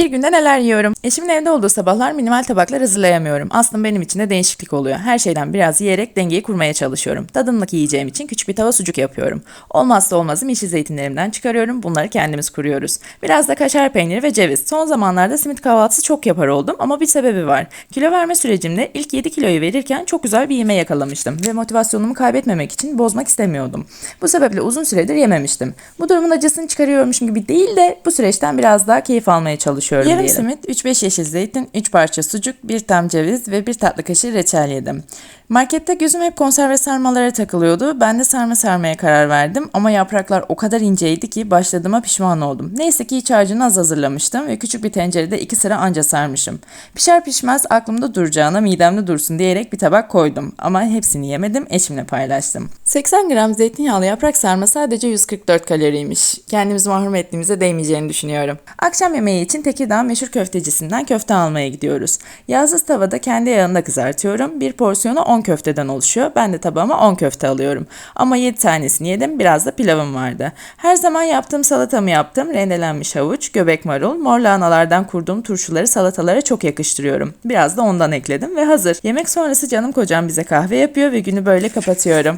Bir günde neler yiyorum? Eşimin evde olduğu sabahlar minimal tabaklar hazırlayamıyorum. Aslında benim için de değişiklik oluyor. Her şeyden biraz yiyerek dengeyi kurmaya çalışıyorum. Tadımlık yiyeceğim için küçük bir tava sucuk yapıyorum. Olmazsa olmazım yeşil zeytinlerimden çıkarıyorum. Bunları kendimiz kuruyoruz. Biraz da kaşar peyniri ve ceviz. Son zamanlarda simit kahvaltısı çok yapar oldum ama bir sebebi var. Kilo verme sürecimde ilk 7 kiloyu verirken çok güzel bir yeme yakalamıştım ve motivasyonumu kaybetmemek için bozmak istemiyordum. Bu sebeple uzun süredir yememiştim. Bu durumun acısını çıkarıyormuşum gibi değil de bu süreçten biraz daha keyif almaya çalışıyorum Yarım diyelim. simit, 3-5 yeşil zeytin, 3 parça sucuk, 1 tam ceviz ve 1 tatlı kaşığı reçel yedim. Markette gözüm hep konserve sarmalara takılıyordu. Ben de sarma sarmaya karar verdim ama yapraklar o kadar inceydi ki başladığıma pişman oldum. Neyse ki iç harcını az hazırlamıştım ve küçük bir tencerede iki sıra anca sarmışım. Pişer pişmez aklımda duracağına midemde dursun diyerek bir tabak koydum. Ama hepsini yemedim, eşimle paylaştım. 80 gram zeytinyağlı yaprak sarma sadece 144 kaloriymiş. Kendimizi mahrum ettiğimize değmeyeceğini düşünüyorum. Akşam yemeği için Tekirdağ meşhur köftecisinden köfte almaya gidiyoruz. Yağsız tavada kendi yağında kızartıyorum. Bir porsiyonu 10 köfteden oluşuyor. Ben de tabağıma 10 köfte alıyorum. Ama 7 tanesini yedim. Biraz da pilavım vardı. Her zaman yaptığım salatamı yaptım. Rendelenmiş havuç, göbek marul, mor lahanalardan kurduğum turşuları salatalara çok yakıştırıyorum. Biraz da ondan ekledim ve hazır. Yemek sonrası canım kocam bize kahve yapıyor ve günü böyle kapatıyorum.